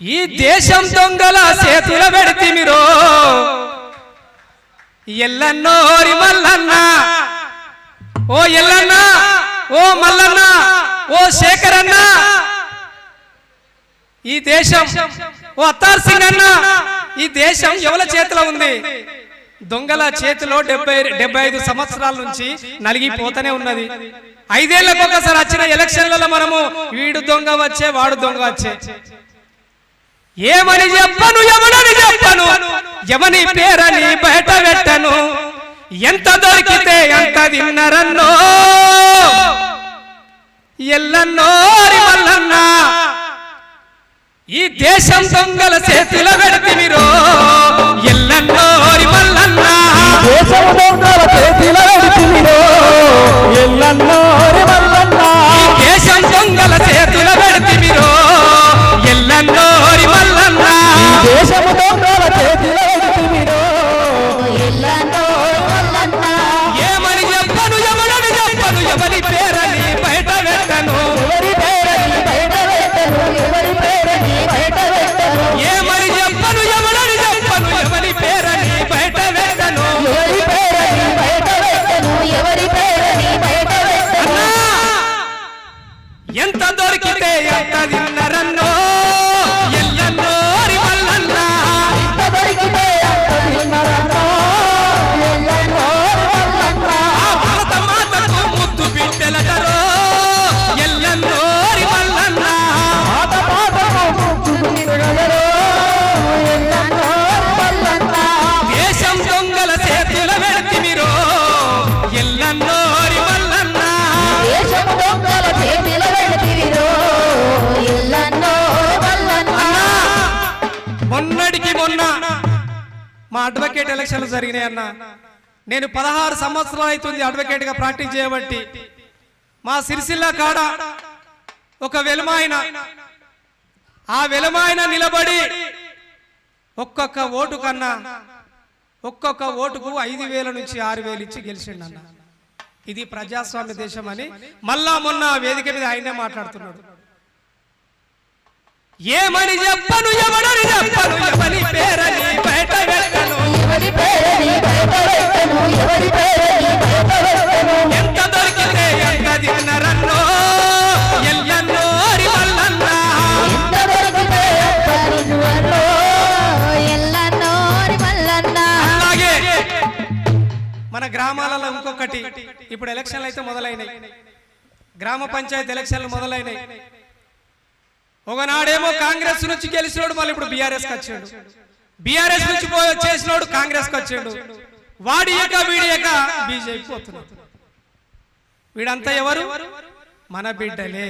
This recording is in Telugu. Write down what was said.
ఈ దేశం దొంగల చేతుల పెడితే మీరు. ఎల్లన్నోరి మల్లన్న. ఓ ఎల్లన్న ఓ మల్లన్న ఓ శేఖరన్న. ఈ దేశం ఓ అత్తార్ సింగ్ అన్న. ఈ దేశం ఎవల చేతిలో ఉంది? దొంగల చేతిలో డెబ్బై డెబ్బై ఐదు సంవత్సరాల నుంచి నలిగిపోతూనే ఉన్నది. ఐదేళ్ళకు ఒకసారి వచ్చిన ఎలక్షన్లలో మనము వీడు దొంగ వచ్చే వాడు దొంగ వచ్చే. ఏమని చెప్పను ఎవడని చెప్పను? ఎవని పేరని బయట పెట్టను? ఎంత దొరికితే ఎంత తిన్నరన్నో? ఎల్లన్నోరి మల్లన్న ఈ దేశం దొంగల చేతిలో ఎంత దొరికితే ఎంత తిన్నరన్నో మా అడ్వకేట్ ఎలక్షన్లు జరిగినాయి అన్న. నేను పదహారు సంవత్సరాలు అవుతుంది అడ్వకేట్గా ప్రాక్టీస్ చేయబట్టి. మా సిరిసిల్ల కాడ ఒక వెలుమాయన ఆ వెలుమాయన నిలబడి ఒక్కొక్క ఓటు కన్నా ఒక్కొక్క ఓటుకు ఐదు వేల నుంచి ఆరు వేలు ఇచ్చి గెలిచిండన్న. ఇది ప్రజాస్వామ్య దేశం అని మళ్ళా మొన్న వేదిక మీద ఆయనే మాట్లాడుతున్నాడు. ఏమని చెప్పను ఎవడని చెప్పను ఎవని పేరని మన గ్రామాలలో ఇంకొకటి. ఇప్పుడు ఎలక్షన్లు అయితే మొదలైనాయి. గ్రామ పంచాయతీ ఎలక్షన్లు మొదలైనాయి. ఒకనాడేమో కాంగ్రెస్ నుంచి గెలిచినోడు మళ్ళీ ఇప్పుడు బీఆర్ఎస్కి వచ్చాడు బీఆర్ఎస్ నుంచి పోయి చేసినోడు కాంగ్రెస్కి వచ్చాడు వాడియక వీడియక బీజేపీ పోతున్నాడు వీడంతా ఎవరు? మన బిడ్డలే.